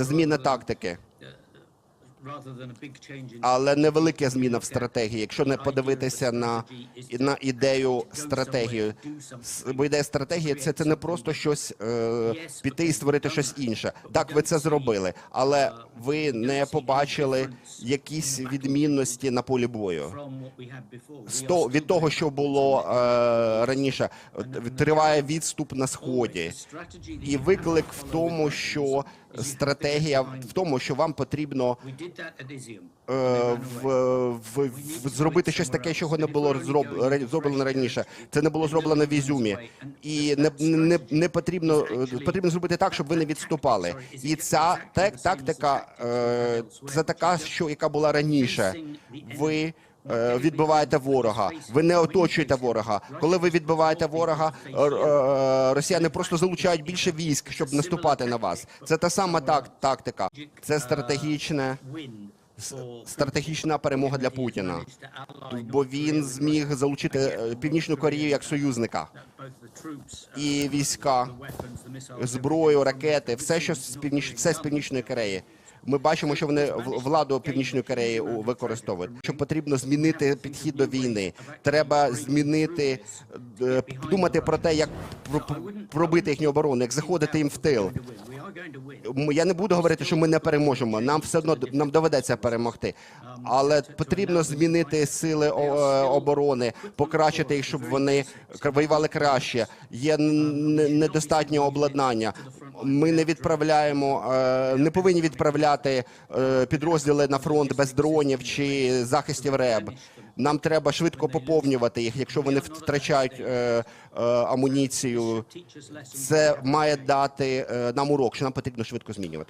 Це зміна тактики, але невелика зміна в стратегії. Якщо не подивитися на, на ідею стратегії, бо ідея стратегії це, це не просто щось е, піти і створити щось інше. Так, ви це зробили, але ви не побачили якісь відмінності на полі бою. from what we had before. We З are то- still від того, що було е, раніше, триває відступ на сході, і виклик в тому, що стратегія в тому, що вам потрібно Е, в, в, зробити щось таке, чого не було зроб, зроблено раніше. Це не було зроблено в Ізюмі. І не, не, не потрібно е, потрібно зробити так, щоб ви не відступали. І ця так, тактика е, це така, що яка була раніше. Ви відбиваєте ворога. Ви не оточуєте ворога. Коли ви відбиваєте ворога, е, е, росіяни просто залучають більше військ, щоб наступати на вас. Це та сама так, тактика. Це стратегічне стратегічна перемога для Путіна, бо він зміг залучити е, Північну Корею як союзника. І війська, зброю, ракети, все, що з північ, все з Північної Кореї. Ми бачимо, що вони владу Північної Кореї використовують. Що потрібно змінити підхід до війни. Треба змінити, е, думати про те, як про- пробити їхню оборону, як заходити їм в тил. Я не буду говорити, що ми не переможемо. Нам все одно нам доведеться перемогти. Але потрібно змінити сили е, оборони, покращити їх, щоб вони воювали краще. Є н- н- недостатнє обладнання. Ми не відправляємо, е, не повинні відправляти е, підрозділи на фронт без дронів чи захистів РЕБ. Нам треба швидко поповнювати їх, якщо вони втрачають е, амуніцію. Це має дати нам урок, що нам потрібно швидко змінюватися.